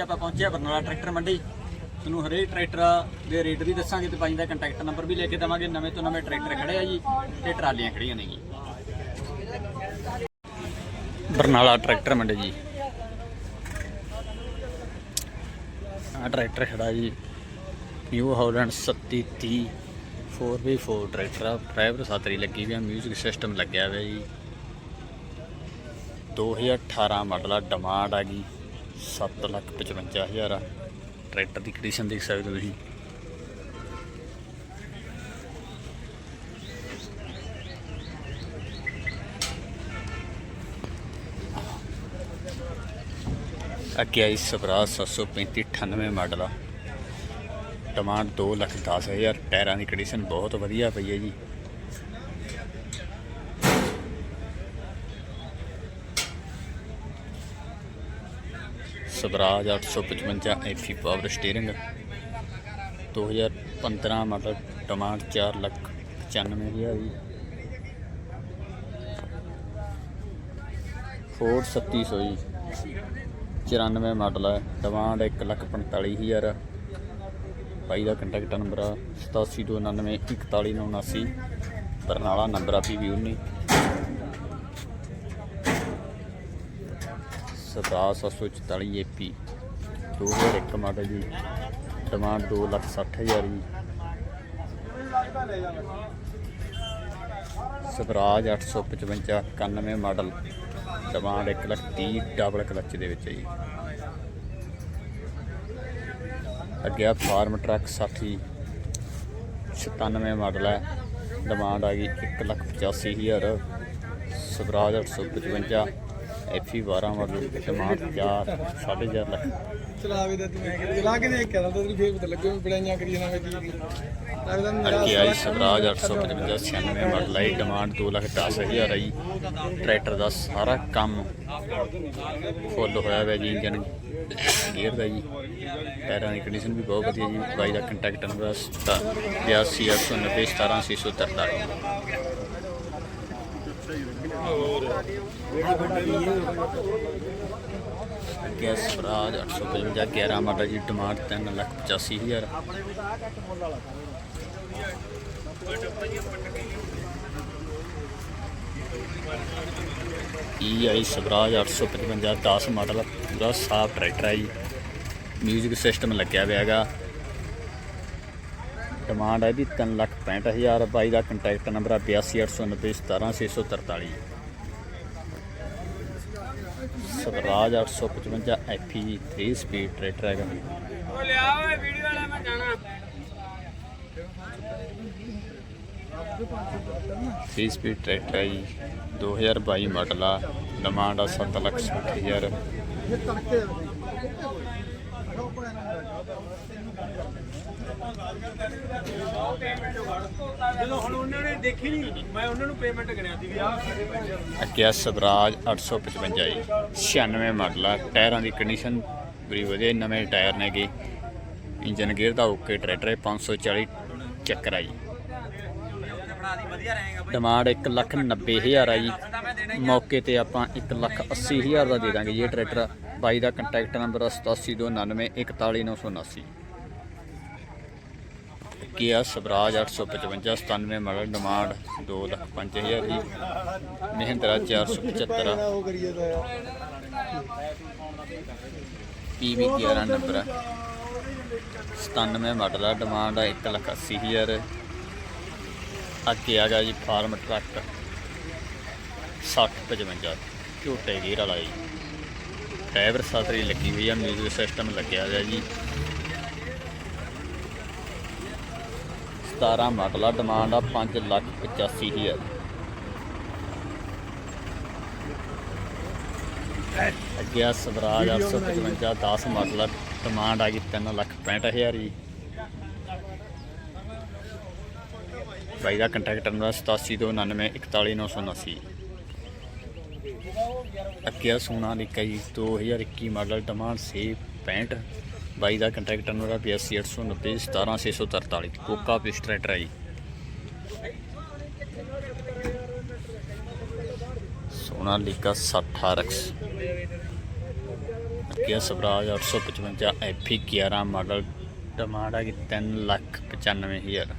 ਅੱਜ ਆਪਾਂ ਪਹੁੰਚੇ ਆ ਬਰਨਾਲਾ ਟਰੈਕਟਰ ਮੰਡੀ। ਤੁਹਾਨੂੰ ਹਰੇਕ ਟਰੈਕਟਰ ਦੇ ਰੇਟ ਵੀ ਦੱਸਾਂਗੇ ਤੇ ਬਾਈ ਦਾ ਕੰਟੈਕਟ ਨੰਬਰ ਵੀ ਲੈ ਕੇ ਦੇਵਾਂਗੇ। ਨਵੇਂ ਤੋਂ ਨਵੇਂ ਟਰੈਕਟਰ ਖੜੇ ਆ ਜੀ ਤੇ ਟਰਾਲੀਆਂ ਖੜੀਆਂ ਨੇ ਜੀ। ਬਰਨਾਲਾ ਟਰੈਕਟਰ ਮੰਡੀ ਜੀ। ਆ ਟਰੈਕਟਰ ਖੜਾ ਜੀ। ਨਿਊ ਹਾਲੈਂਡ 3730 4x4 ਟਰੈਕਟਰ ਆ। ਡਰਾਈਵਰ ਸਾਤਰੀ ਲੱਗੀ ਵੀ ਆ। 뮤직 ਸਿਸਟਮ ਲੱਗਿਆ ਹੋਇਆ ਜੀ। 2018 ਮਾਡਲ ਆ। ਡਿਮਾਂਡ ਆ ਗਈ 755000 ਆ। ਟਰੈਕਟਰ ਦੀ ਕੰਡੀਸ਼ਨ ਦੇਖ ਸਕਦੇ ਹੋ ਤੁਸੀਂ। ਅੱਗੇ ਆਈ ਸਵਰਾਜ 735 98 ਮਾਡਲ ਆ। ਡਿਮਾਂਡ 2 ਲੱਖ 10 ਹਜ਼ਾਰ। ਟਾਇਰਾਂ ਦੀ ਕੰਡੀਸ਼ਨ ਬਹੁਤ ਵਧੀਆ ਪਈ ਹੈ ਜੀ। Swaraj 855 F E power steering 2015 model demand 4 lakh 95 ਹਜ਼ਾਰ ਜੀ। ਫੋਰਡ 3700 ਜੀ। 94 ਮਾਡਲ ਹੈ ਡਿਮਾਂਡ 1 ਲੱਖ 45 ਹਜ਼ਾਰ। ਬਾਈ ਦਾ ਕੰਟੈਕਟ ਨੰਬਰ ਆ 8729 4179 ਬਰਨਾਲਾ ਨੰਬਰ ਆ ਪੀਵੀ 19 ਸਤਾਰਾਂ 744 ਏਪੀ 2001 ਮਾਡਲ ਜੀ ਡਿਮਾਂਡ 2 ਲੱਖ 60 ਹਜ਼ਾਰ ਜੀ Swaraj 855 91 model demand 1 lakh 30 double clutch ਦੇ ਵਿੱਚ ਹੈ ਜੀ। ਅੱਗੇ ਫਾਰਮ ਟਰੱਕ 60 97 ਮਾਡਲ ਹੈ। ਡਿਮਾਂਡ ਆ ਗਈ 1 ਲੱਖ 85 ਹਜ਼ਾਰ। Swaraj 855 F E 12 model demand 4 4.5 lakh. ਚਲਾਵੇ ਤਾਂ ਤੂੰ ਮੈਂ ਕਿਹਾ ਚਲਾ ਕੇ ਦੇਖ ਕੇ ਤਾਂ ਤੈਨੂੰ ਫੇਰ ਪਤਾ ਲੱਗੂ ਵੀ ਬੜਾਈਆਂ ਕਰੀ ਜਾਣਾ ਵੇ ਕੀ ਲੱਗਦਾ ਮੇਰਾ ਆਈ ਸਵਰਾਜ 855 96 ਮਾਡਲ ਹੈ ਡਿਮਾਂਡ 2 ਲੱਖ 10 ਹਜ਼ਾਰ ਜੀ ਟਰੈਕਟਰ ਦਾ ਸਾਰਾ ਕੰਮ ਫੁੱਲ ਹੋਇਆ ਹੋਇਆ ਜੀ ਇੰਜਨ ਗੇਅਰ ਦਾ ਜੀ। ਟਾਇਰਾਂ ਦੀ ਕੰਡੀਸ਼ਨ ਵੀ ਬਹੁਤ ਵਧੀਆ ਜੀ ਬਾਈ ਦਾ ਕੰਟੈਕਟ ਨੰਬਰ 8289 17643 ਅੱਗੇ ਸਵਰਾਜ 855 11 ਮਾਡਲ ਜੀ, ਡਿਮਾਂਡ 3 ਲੱਖ 85 ਹਜ਼ਾਰ। ਈ ਆਈ ਸਵਰਾਜ 855 10 ਮਾਡਲ, ਪੂਰਾ ਸਾਫ਼ ਟਰੈਕਟਰ ਹੈ ਜੀ। 뮤직 ਸਿਸਟਮ ਲੱਗਿਆ ਹੋਇਆ ਹੈਗਾ। ਡਿਮਾਂਡ ਹੈ ਦੀ 3 ਲੱਖ 65 ਹਜ਼ਾਰ ਬਾਈ ਦਾ ਕੰਟੈਕਟ ਨੰਬਰ ਆ 8289 17643 ਸਵਰਾਜ 855 ਐਫਈ 3 ਸਪੀਡ ਟਰੈਕਟਰ ਹੈਗਾ ਉਹ ਲਿਆ ਓਏ ਵੀਡੀਓ ਵਾਲਾ ਮੈਂ ਜਾਣਾ। 3 ਸਪੀਡ ਟਰੈਕਟਰ ਹੈ ਜੀ 2022 ਮਾਡਲ ਆ। ਡਿਮਾਂਡ ਆ 7 ਲੱਖ 60 ਹਜ਼ਾਰ। ਜਦੋਂ ਹੁਣ ਉਹਨਾਂ ਨੇ ਦੇਖੀ ਨਹੀਂ ਮੈਂ ਉਹਨਾਂ ਨੂੰ ਪੇਮੈਂਟ ਕਰਿਆ ਸੀ ਵੀ ਆਹ ਅੱਗੇ ਆ ਸਵਰਾਜ 855 ਜੀ। 96 ਮਾਡਲ ਆ ਟਾਇਰਾਂ ਦੀ ਕੰਡੀਸ਼ਨ ਬੜੀ ਵਧੀਆ ਨਵੇਂ ਟਾਇਰ ਨੇਗੇ ਇੰਜਨ ਗੇਅਰ ਦਾ ਓਕੇ ਟਰੈਕਟਰ ਹੈ 540 ਚੱਕਰ ਆ ਜੀ। ਡਿਮਾਂਡ 1 ਲੱਖ 90 ਹਜ਼ਾਰ ਆ ਜੀ। ਮੌਕੇ ਤੇ ਆਪਾਂ 1 ਲੱਖ 80 ਹਜ਼ਾਰ ਦਾ ਦੇ ਦਾਂਗੇ ਜੀ ਇਹ ਟਰੈਕਟਰ ਬਾਈ ਦਾ ਕੰਟੈਕਟ ਨੰਬਰ 8729 41979 ਕੀ ਆ? ਸਵਰਾਜ 855 97 ਮਾਡਲ ਡਿਮਾਂਡ 2 ਲੱਖ 5000 ਜੀ ਮਹਿੰਦਰਾ 475 ਉਹ ਕਰੀਏ ਪੀਵੀ 11 ਨੰਬਰ ਆ। 97 ਮਾਡਲ ਆ, ਡਿਮਾਂਡ ਆ 1 ਲੱਖ 80 ਹਜ਼ਾਰ। ਅੱਗੇ ਆ ਗਿਆ ਜੀ ਫਾਰਮ ਟਰੱਕ। 60 55 ਝੋਟੇ ਗੇਅਰ ਵਾਲਾ ਜੀ। ਡਰਾਈਵਰ ਸਾਤਰੀ ਲੱਗੀ ਹੋਈ ਆ ਮਿਊਜ਼ਿਕ ਸਿਸਟਮ ਲੱਗਿਆ ਹੋਇਆ ਜੀ। 17 ਮਾਡਲ ਆ ਡਿਮਾਂਡ ਆ 5 ਲੱਖ 85 ਹਜ਼ਾਰ। ਅੱਗੇ ਆ ਸਵਰਾਜ 855 10 ਮਾਡਲ ਆ ਡਿਮਾਂਡ ਆ ਗਈ 3 ਲੱਖ 65 ਹਜ਼ਾਰ ਜੀ। ਬਾਈ ਦਾ ਕੰਟੈਕਟ ਨੰਬਰ 8729 41979 ਅੱਗੇ ਆ ਸੋਨਾ ਲਿਖਾ ਜੀ 2021 ਮਾਡਲ ਡਿਮਾਂਡ ਸੇ 65 ਬਾਈ ਦਾ ਕੰਟੈਕਟ ਨੰਬਰ ਹੈ ਆ 82890 17643 ਕੋਕਾ ਪਿਸਟਰੈਟਰ ਆ ਜੀ। ਸੋਨਾ ਲਿਖਾ 60 RX Kia Swaraj 855 F E 11 model demand ਹੈ ਕਿ 3 ਲੱਖ 95 ਹਜ਼ਾਰ।